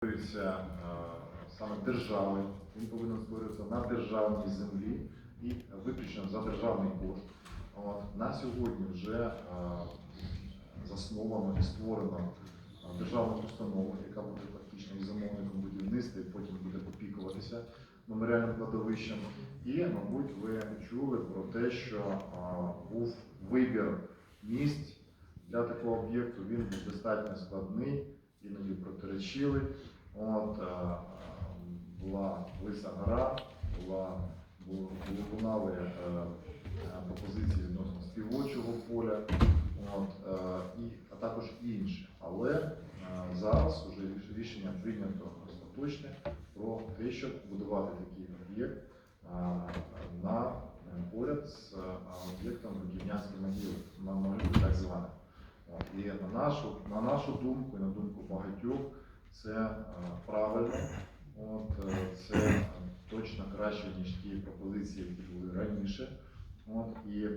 створюється е, саме державою, він повинен створюватися на державній землі і виключно за державний кошт. От, на сьогодні вже е, засновано і створено е, державну установу, яка буде фактично і замовником будівництва, і потім буде опікуватися меморіальним кладовищем. І, мабуть, ви чули про те, що був вибір місць для такого об'єкту. Він був достатньо складний, іноді протиречивий. От, е, була Лиса гора, була, лунали е, пропозиції відносно співочого поля, от, е, і, а також інше. Але зараз вже рішення прийнято остаточне про те, щоб будувати такий об'єкт на поряд з об'єктом Роківнянської могили, на могили так зване. І на нашу, на нашу думку і на думку багатьох, це е, правильно. От, е, це точно краще, ніж ті пропозиції, які були раніше. От, і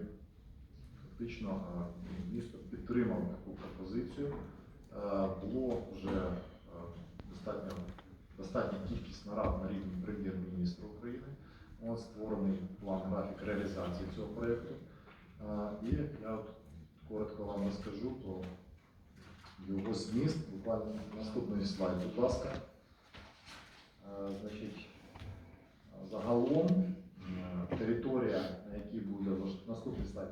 фактично е, місто підтримало таку пропозицію. Було вже достатньо, достатня кількість нарад на рівні прем'єр-міністра України. От, створений план графік реалізації цього проєкту. І я от коротко вам розкажу про його зміст. Буквально наступний слайд, будь ласка. Е, Значить, загалом е, територія, на якій буде наступний слайд,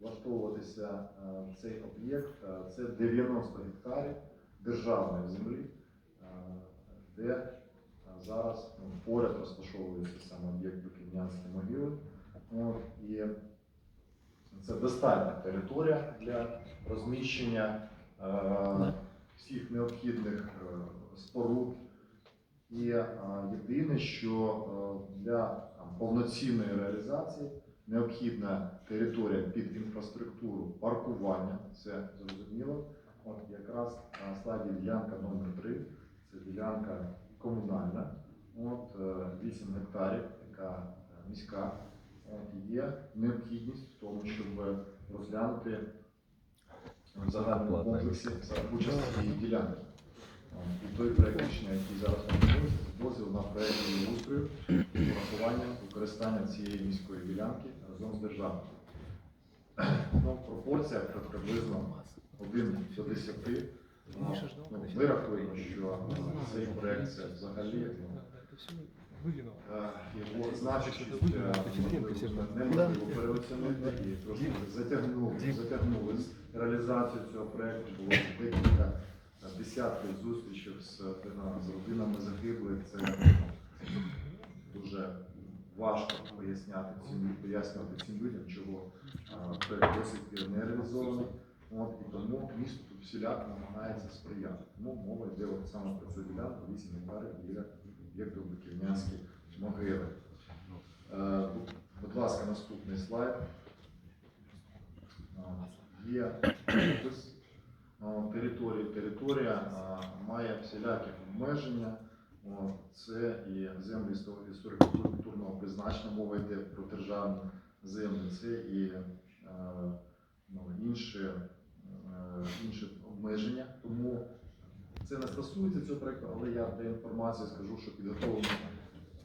влаштовуватися е, цей об'єкт, це 90 гектарів державної землі, де зараз ну, поряд розташовується саме об'єкт Биківнянські могили. І це достатня територія для розміщення всіх необхідних е, споруд. І е, єдине, що е, для повноцінної реалізації необхідна територія під інфраструктуру паркування, це зрозуміло. От якраз на слайді ділянка номер 3 це ділянка комунальна, от е, 8 гектарів, яка е, міська. От, є необхідність в тому, щоб розглянути в загальному комплексі за участь цієї ділянки. І той проект рішення, який зараз пропонується, дозвіл на проект устрою з урахуванням використання цієї міської ділянки разом з державою. Ну, пропорція приблизно 1 до 10. Ну, ми рахуємо, що цей проект це взагалі ну, його е, можливо, неможливо переоцінити і трошки затягнули, затягнули з реалізацією цього проекту. Було декілька е, десятків зустрічей з, е, родинами загиблих. Це дуже важко поясняти цим, пояснювати цим людям, чого е, проект до сих пір не реалізований. От, і тому місто тут всіляко намагається сприяти. Тому мова йде от саме про цю ділянку 8 гектарів біля об'єкту Биківнянські могили. Е, будь- ласка, наступний слайд. Є опис території. Територія має всілякі обмеження. Це і землі історико-культурного призначення, мова йде про державні землі, це і е, ну, інші, е, інші обмеження. Тому це не стосується цього проекту, але я для інформації скажу, що підготовлено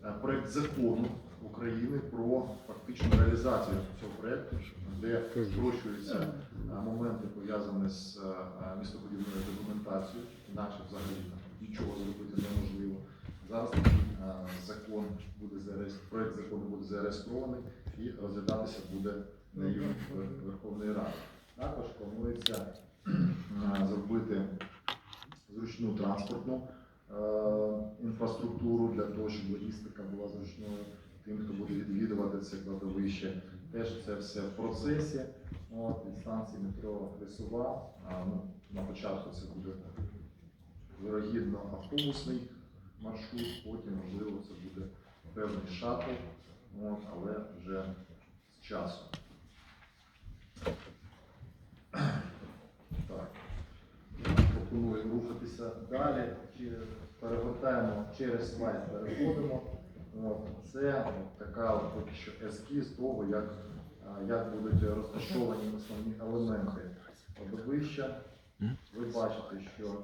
е, проект закону України про фактичну реалізацію цього проекту, де спрощуються е, моменти пов'язані з е, містобудівною документацією, інакше взагалі нічого зробити неможливо. Зараз закон буде проект закону буде зареєстрований і розглядатися буде рівні Верховної Ради. Також планується зробити транспортну е, інфраструктуру для того, щоб логістика була зручною тим, хто буде відвідувати це кладовище. Теж це все в процесі. От, від станції метро Лісова. Ну, на початку це буде вирогідно автобусний маршрут, потім, можливо, це буде певний шаттл, от, але вже з часом. Так. Пропоную рухатися далі. Перегортаємо через слайд, переходимо. Це така от поки що ескіз того, як, як будуть розташовані основні елементи кладовища. Ви бачите, що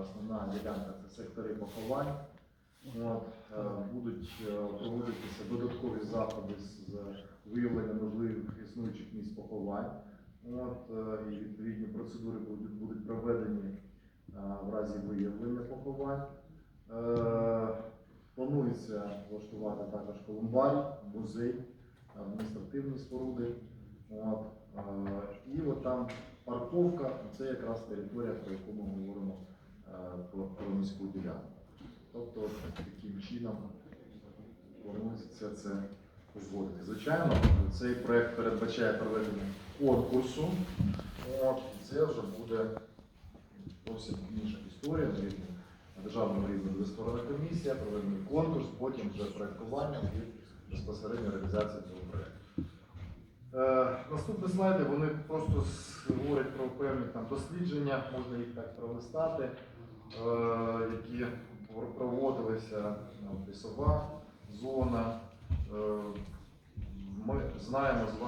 основна ділянка це сектори поховань. От, будуть проводитися додаткові заходи з виявлення можливих існуючих місць поховань. От, і відповідні процедури будуть, будуть проведені в разі виявлення поховань. Е, Планується влаштувати також колумбарій, музей, адміністративні споруди. От, е, і от там парковка це якраз територія, про яку ми говоримо е, про, міську ділянку. Тобто таким чином планується це узгодити. Звичайно, цей проект передбачає проведення конкурсу. От, це вже буде зовсім інша історія на рівні на державному рівні буде комісія, проведений конкурс, потім вже проектування і безпосередньо реалізація цього проекту. Е, наступні слайди вони просто говорять про певні там дослідження, можна їх так пролистати, е, які проводилися ну, лісова зона. Е, ми знаємо з вами.